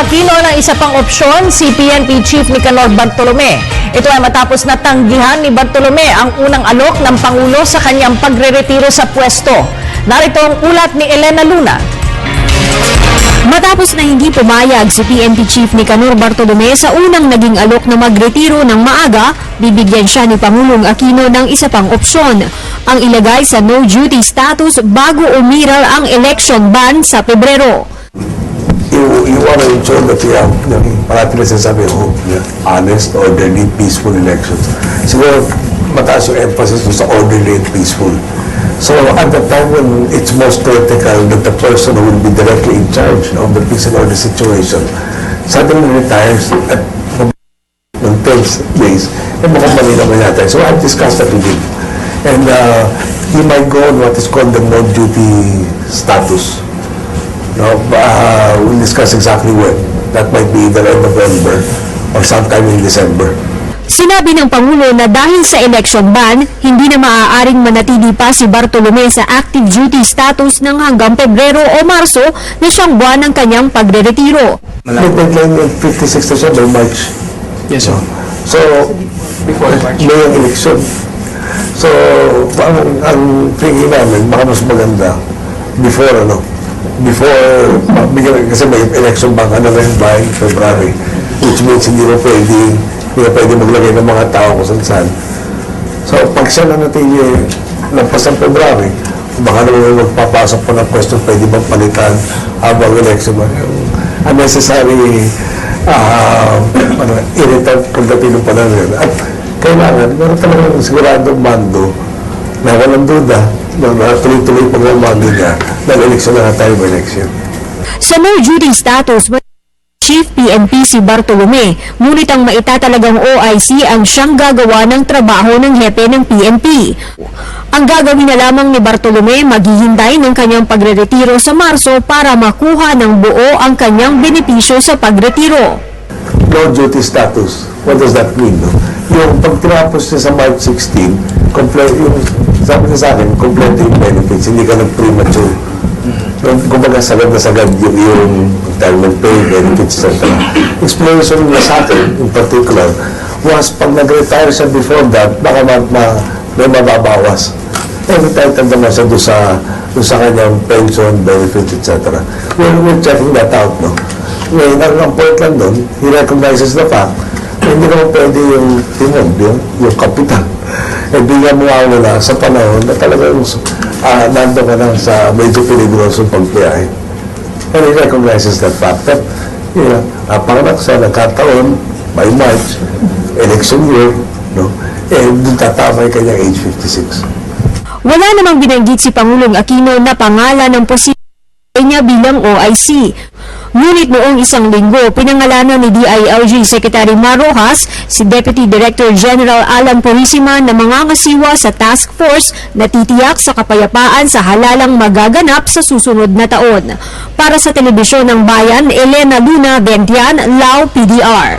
Aquino ng isa pang opsyon, si PNP Chief Nicanor Bartolome. Ito ay matapos na tanggihan ni Bartolome ang unang alok ng Pangulo sa kanyang pagre-retiro sa pwesto. Narito ang ulat ni Elena Luna. Matapos na hindi pumayag si PNP Chief Nicanor Bartolome sa unang naging alok na magretiro ng maaga, bibigyan siya ni Pangulong Aquino ng isa pang opsyon, ang ilagay sa no-duty status bago umiral ang election ban sa Pebrero. You, you want to ensure that you have, yung parati na sinasabi, oh, honest, orderly, peaceful elections. Siguro, mataas yung emphasis sa orderly and peaceful. So, at the time when it's most critical that the person who will be directly in charge of the peace and order situation suddenly retires at ng 10 days, eh mukhang mali naman yata. So, I've discussed that with him. And uh, he might go on what is called the no-duty status. No, uh, we'll discuss exactly when. That might be either end November or sometime in December. Sinabi ng Pangulo na dahil sa election ban, hindi na maaaring manatili pa si Bartolome sa active duty status ng hanggang Pebrero o Marso na siyang buwan ng kanyang pagre-retiro. May deadline ng 56 na siya by March. Yes, sir. So, Before March. May ang election. So, ang, ang thinking namin, baka mas maganda before ano, before, kasi may election bank ano rin by February, which means hindi mo pwede, hindi na pwede maglagay ng mga tao kung saan saan. So, pag siya na natili, lampas ng February, baka naman magpapasok po ng question, pwede bang palitan habang election ba? Yung unnecessary uh, ano, irritant pagdating ng panahon. At kailangan, meron talagang siguradong mando na walang duda na tuloy-tuloy pagmamando niya na eleksyon na tayo by election. Sa no-duty status, Chief PNP si Bartolome, ngunit ang maitatalagang OIC ang siyang gagawa ng trabaho ng hepe ng PNP. Ang gagawin na lamang ni Bartolome maghihintay ng kanyang pagre-retiro sa Marso para makuha ng buo ang kanyang benepisyo sa pagretiro. No duty status. What does that mean? No? Yung pag tinapos niya sa March 16, complete, yung, sabi niya sa akin, complete yung benefits, hindi ka nag-premature. Kumbaga, sagad na sagad yung, yung retirement pay, benefits, etc. Explanation niya sa akin, in particular, was pag nag-retire siya before that, baka ma, ma, may mababawas. Eh, entitled naman siya doon sa, doon sa kanyang pension, benefits, etc. We're, we're checking that out, no? Ngayon, ang, ang point lang doon, he recognizes the fact na hindi naman pwede yung timon, yung, yung kapitan. Bigyan mo ako na sa panahon na talagang uh, nandun ka na sa medyo peligrosong pagbiyahe. And he recognizes that fact that, you know, uh, panganak sa nagkataon, by March, election year, no? Eh, doon tatama yung kanyang age 56. Wala namang binanggit si Pangulong Aquino na pangalan ng niya bilang OIC. Ngunit noong isang linggo, pinangalanan ni DILG Secretary Marojas si Deputy Director General Alan Purisima na mangangasiwa sa task force na titiyak sa kapayapaan sa halalang magaganap sa susunod na taon. Para sa Telebisyon ng Bayan, Elena Luna, Bentian, Lao PDR.